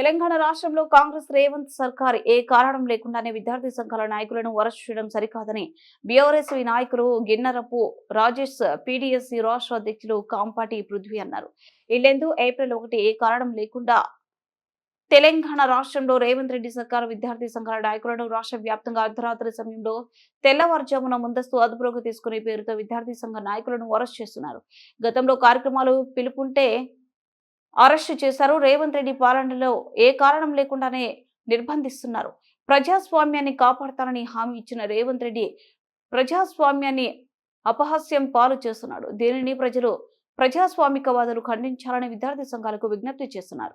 తెలంగాణ రాష్ట్రంలో కాంగ్రెస్ రేవంత్ సర్కార్ ఏ కారణం లేకుండానే విద్యార్థి సంఘాల నాయకులను అరెస్ట్ చేయడం సరికాదని బీఆర్ఎస్వి నాయకులు గిన్నరపు రాజేష్ పీడీఎస్సీ రాష్ట్ర అధ్యక్షులు కాంపాటి పృథ్వీ అన్నారు. ఇల్లెందు ఏప్రిల్ ఒకటి ఏ కారణం లేకుండా తెలంగాణ రాష్ట్రంలో రేవంత్ రెడ్డి సర్కార్ విద్యార్థి సంఘాల నాయకులను రాష్ట్ర వ్యాప్తంగా అర్ధరాత్రి సమయంలో తెల్లవారుజామున ముందస్తు అదుపులోకి తీసుకునే పేరుతో విద్యార్థి సంఘ నాయకులను అరెస్ట్ చేస్తున్నారు. గతంలో కార్యక్రమాలు పిలుపుంటే అరెస్టు చేశారు. రేవంత్ రెడ్డి పాలనలో ఏ కారణం లేకుండానే నిర్బంధిస్తున్నారు. ప్రజాస్వామ్యాన్ని కాపాడతానని హామీ ఇచ్చిన రేవంత్ రెడ్డి ప్రజాస్వామ్యాన్ని అపహాస్యం పాలు చేస్తున్నాడు. దీనిని ప్రజలు ప్రజాస్వామికవాదులు ఖండించాలని విద్యార్థి సంఘాలకు విజ్ఞప్తి చేస్తున్నారు.